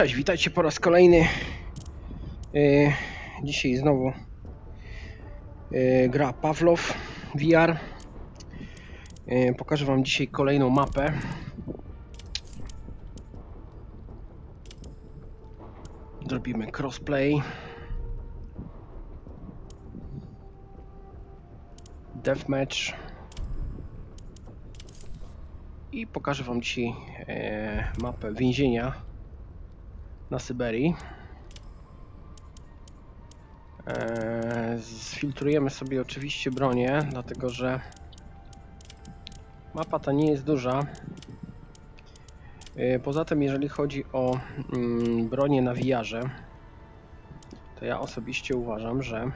Cześć, witajcie po raz kolejny. Yy, dzisiaj znowu yy, gra Pawlow VR. Yy, pokażę Wam dzisiaj kolejną mapę. Zrobimy crossplay. Deathmatch. I pokażę Wam dzisiaj e, mapę więzienia na Syberii. E, Sfiltrujemy sobie oczywiście bronię, dlatego że mapa ta nie jest duża. E, Poza tym, jeżeli chodzi o mm, bronię na wiarze, to ja osobiście uważam, że.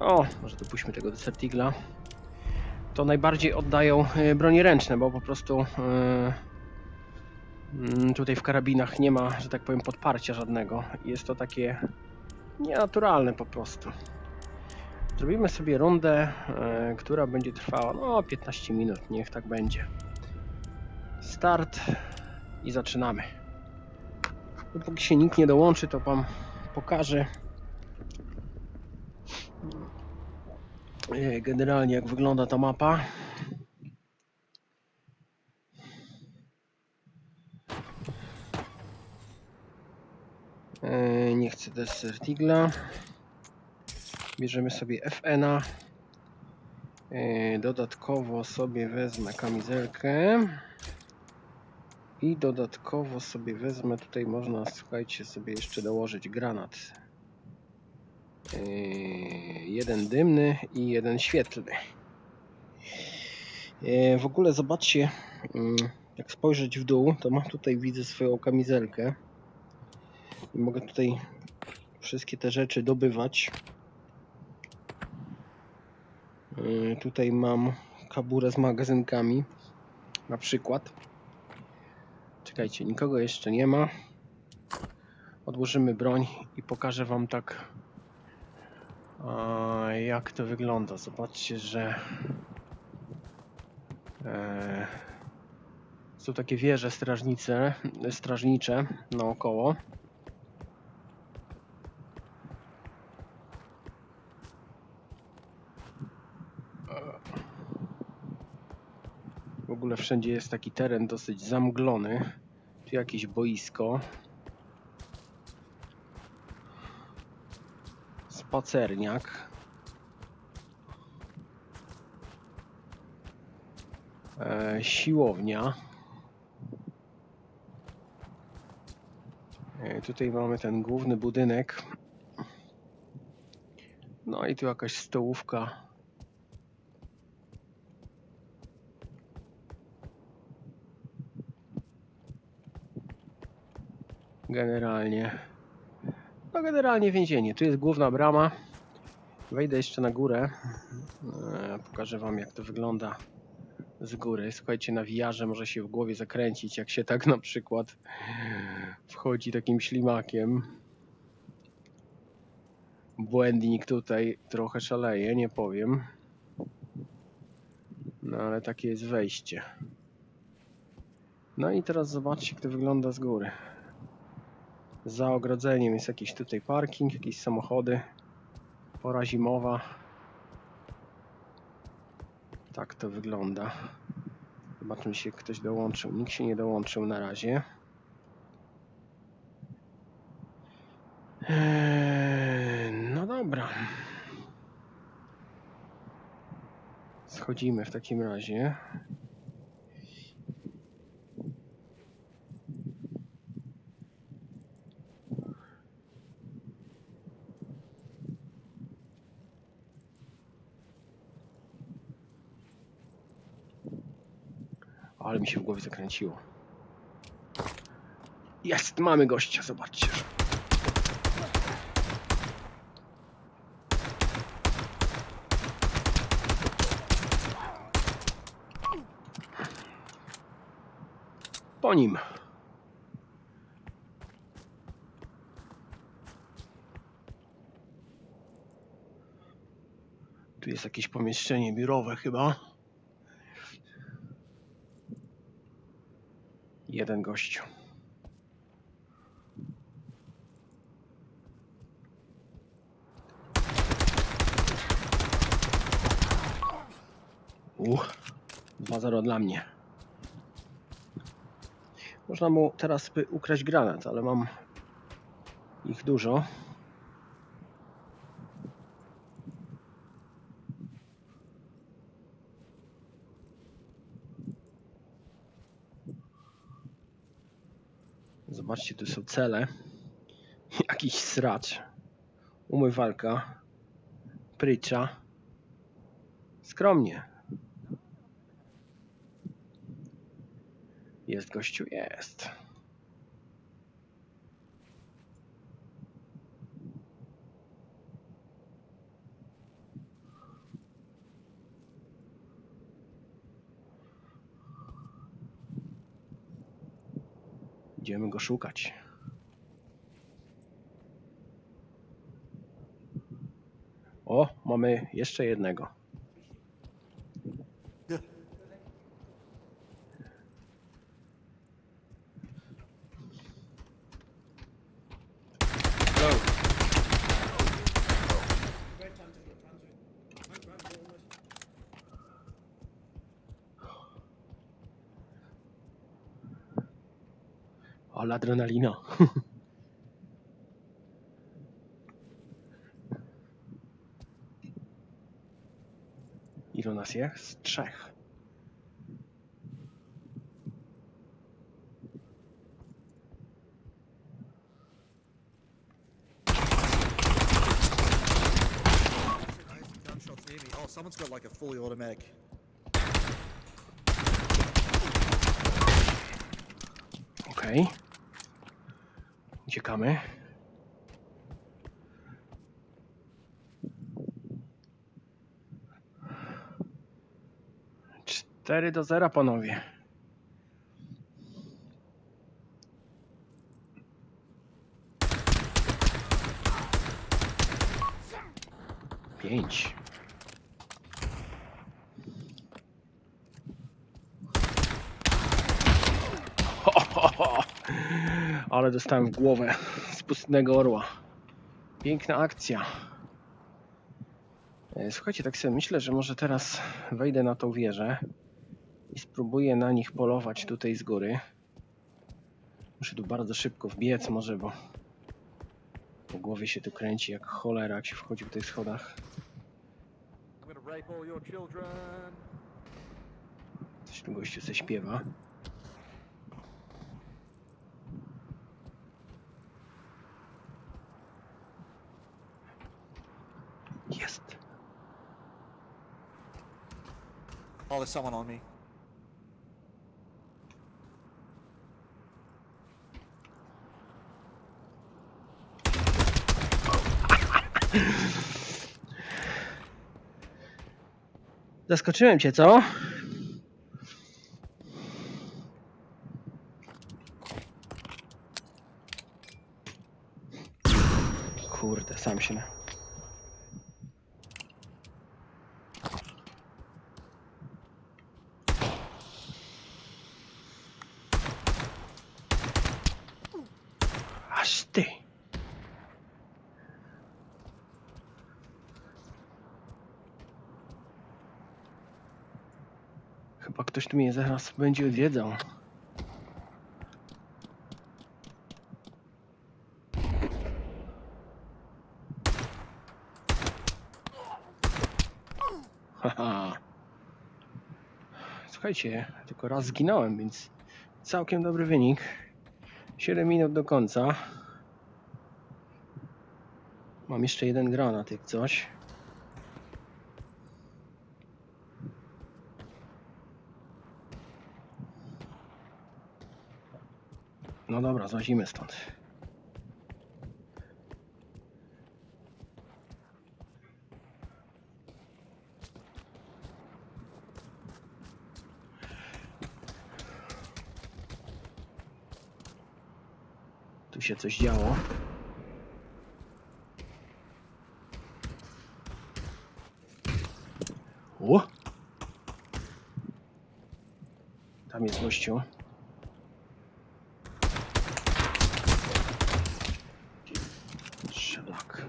O, może dopuśćmy tego Desert Eagle'a to najbardziej oddają e, bronie ręczne, bo po prostu e, tutaj w karabinach nie ma, że tak powiem, podparcia żadnego. Jest to takie nienaturalne po prostu. Zrobimy sobie rundę, e, która będzie trwała no 15 minut, niech tak będzie. Start i zaczynamy. Dopóki się nikt nie dołączy, to Wam pokażę e, generalnie jak wygląda ta mapa. Nie chcę Desert Eagle'a. Bierzemy sobie FN-a. E, Dodatkowo sobie wezmę kamizelkę. I dodatkowo sobie wezmę, tutaj można, słuchajcie, sobie jeszcze dołożyć granat. Yy, jeden dymny i jeden świetlny. W ogóle zobaczcie, mm, jak spojrzeć w dół, to mam tutaj widzę swoją kamizelkę. I mogę tutaj wszystkie te rzeczy dobywać. Yy, Tutaj mam kaburę z magazynkami, na przykład. Czekajcie, nikogo jeszcze nie ma. Odłożymy broń i pokażę Wam tak, jak to wygląda. Zobaczcie, że e, są takie wieże strażnice, strażnicze naokoło. Ogóle wszędzie jest taki teren dosyć zamglony. Tu jakieś boisko. Spacerniak. E, siłownia. E, tutaj mamy ten główny budynek. No i tu jakaś stołówka. Generalnie. No generalnie więzienie. Tu jest główna brama. Wejdę jeszcze na górę. E, Pokażę wam jak to wygląda z góry. Słuchajcie, na wiarze może się w głowie zakręcić, jak się tak na przykład wchodzi takim ślimakiem. Błędnik tutaj trochę szaleje, nie powiem. No ale takie jest wejście. No i teraz zobaczcie, jak to wygląda z góry. Za ogrodzeniem jest jakiś tutaj parking, jakieś samochody. Pora zimowa. Tak to wygląda. Zobaczymy się, ktoś dołączył. Nikt się nie dołączył na razie. Eee, no dobra. Schodzimy w takim razie. Mi się w głowie zakręciło. Jest, mamy gościa, zobaczcie. Po nim. Tu jest jakieś pomieszczenie biurowe chyba. Jeden gościu. Uch, 2-0 dla mnie. Można mu teraz by ukraść granat, ale mam ich dużo. Zobaczcie, tu są cele. Jakiś sracz. Umywalka. Prycza. Skromnie. Jest gościu, jest. Idziemy go szukać. O, mamy jeszcze jednego. Ale adrenalina. Ilu nas jest? Trzech. Oh, someone's got like a fully automatic. Okej. Uciekamy. Cztery do zera, panowie. Pięć. Ale dostałem w głowę z pustnego orła. Piękna akcja. E, Słuchajcie, tak sobie myślę, że może teraz wejdę na tą wieżę i spróbuję na nich polować tutaj z góry. Muszę tu bardzo szybko wbiec może, bo po głowie się tu kręci jak cholera, jak się wchodzi po tych schodach. Coś tu gościu se śpiewa. Jest. Oh, there's someone on me. Zaskoczyłem cię, co? Kurde, sam się. na- Aż ty. Chyba ktoś tu mnie zaraz będzie odwiedzał. Haha. Słuchajcie, tylko raz zginąłem, więc całkiem dobry wynik. 7 minut do końca. Mam jeszcze jeden granat, jak coś. No dobra, złazimy stąd. Tu się coś działo. O! Tam jest gościu. Szlak.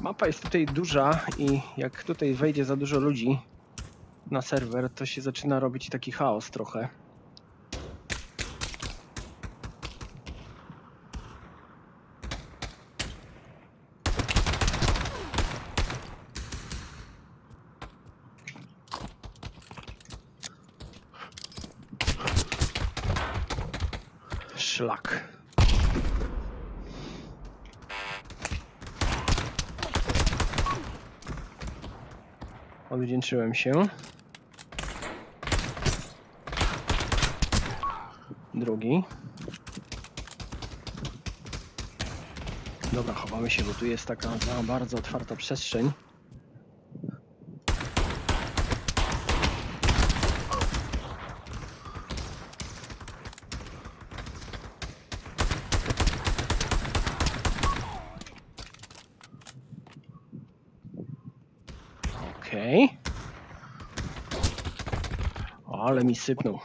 Mapa jest tutaj duża i jak tutaj wejdzie za dużo ludzi na serwer, to się zaczyna robić taki chaos trochę. Szlak. Odwdzięczyłem się. Drugi. Dobra, chowamy się, bo tu jest taka bardzo otwarta przestrzeń. Okej. O, Ale mi sypnął.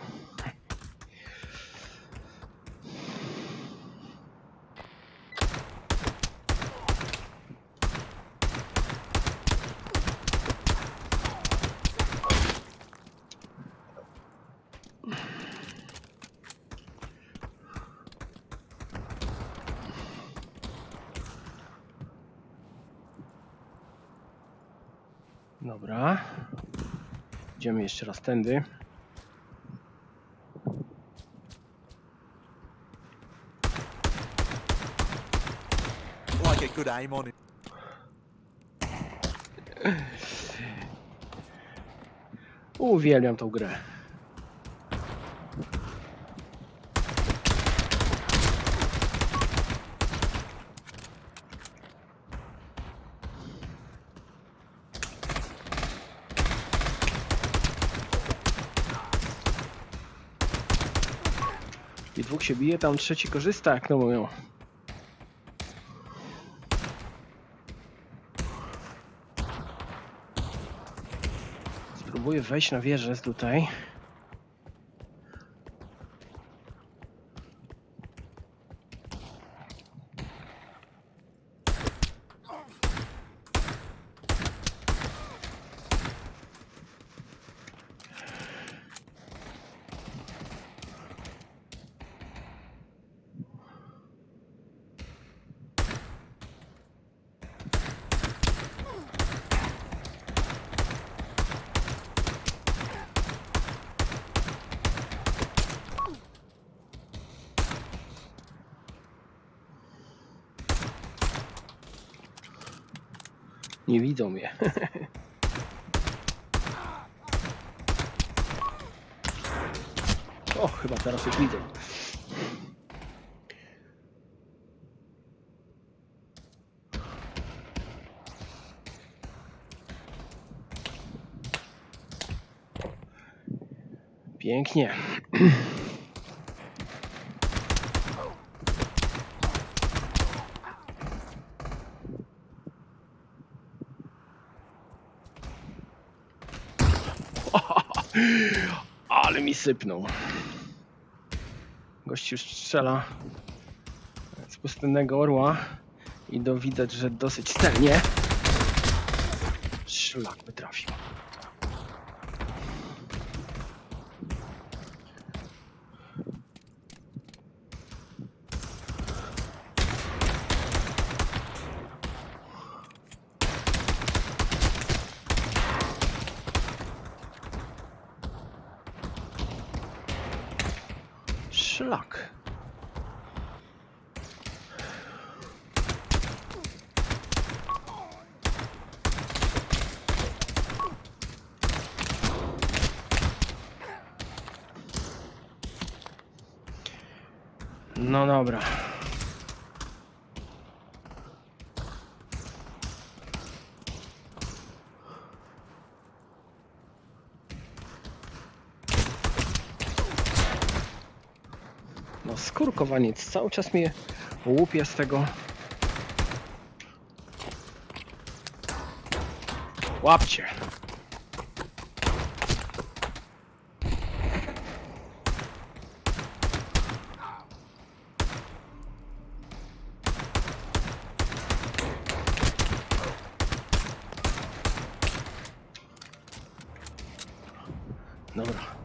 Dobra. Idziemy jeszcze raz tędy. Like a good aim on it. Uwielbiam tą grę. I dwóch się bije, tam trzeci korzysta, jak no mówią. Spróbuję wejść na wieżę z tutaj. Nie widzą mnie. o, chyba teraz już widzą. Pięknie. Sypnął. Gościu strzela z pustynnego orła i do widać, że dosyć celnie. Szlak by trafił. Szlak. No dobra. No skurkowaniec cały czas mnie łupie z tego. Łapcie. Dobra.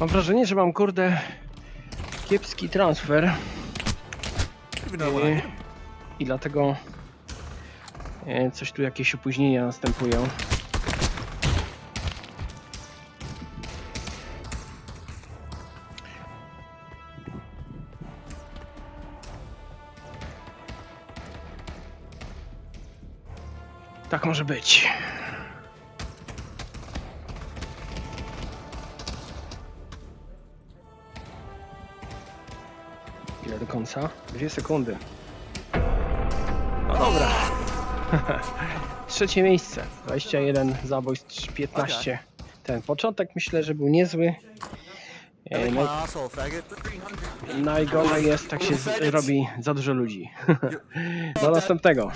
Mam wrażenie, że mam kurde kiepski transfer I him. i dlatego e, coś tu jakieś opóźnienia następują. Tak może być. Do końca? Dwie sekundy. No dobra. Trzecie miejsce. 21 zabójstw, 15. Ten początek myślę, że był niezły. E, faggot. najgorzej jest, tak się z, robi za dużo ludzi. Do następnego.